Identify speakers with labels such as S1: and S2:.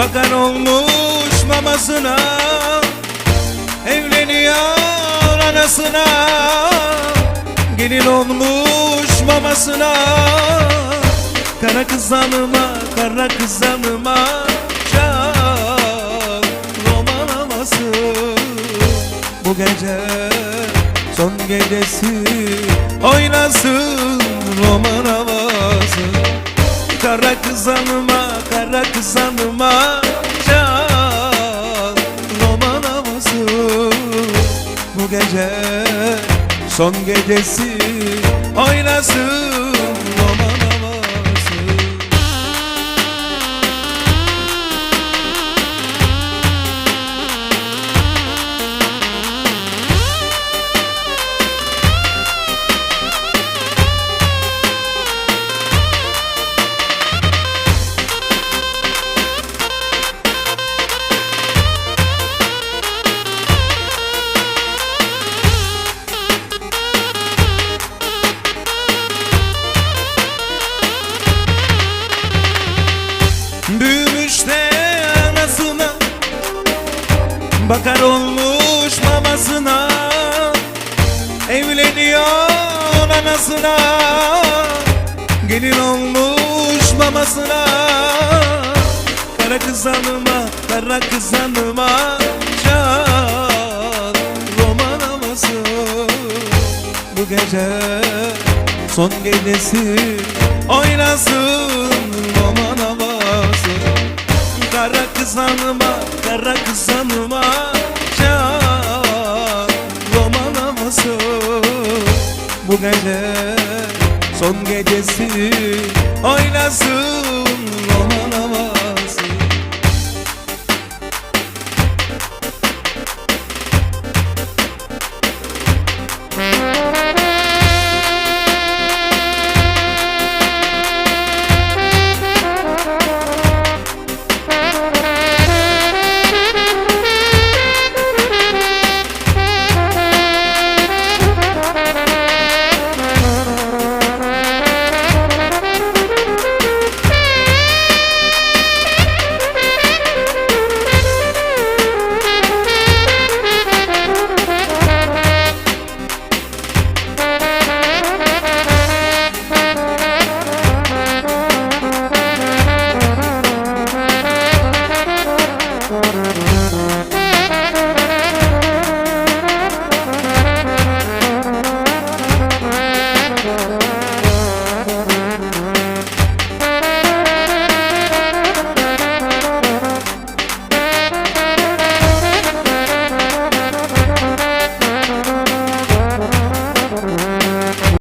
S1: Bakan olmuş mamasına Evleniyor anasına. Gelin olmuş mamasına Kara kızanıma, kara kızanıma Çal roman havası Bu gece son gecesi Oynasın roman havası Kara kızanıma, kara kızanıma Çal roman havası Bu gece son gecesi Oynasın Bakar olmuş babasına Evleniyor anasına. Gelin olmuş babasına Kara kız hanıma, kara kız hanıma Çal roman havası Bu gece son gecesi Oynasın roman havası Kara kız hanıma, kara kız hanıma Bu gece. Son gecesi Oynasın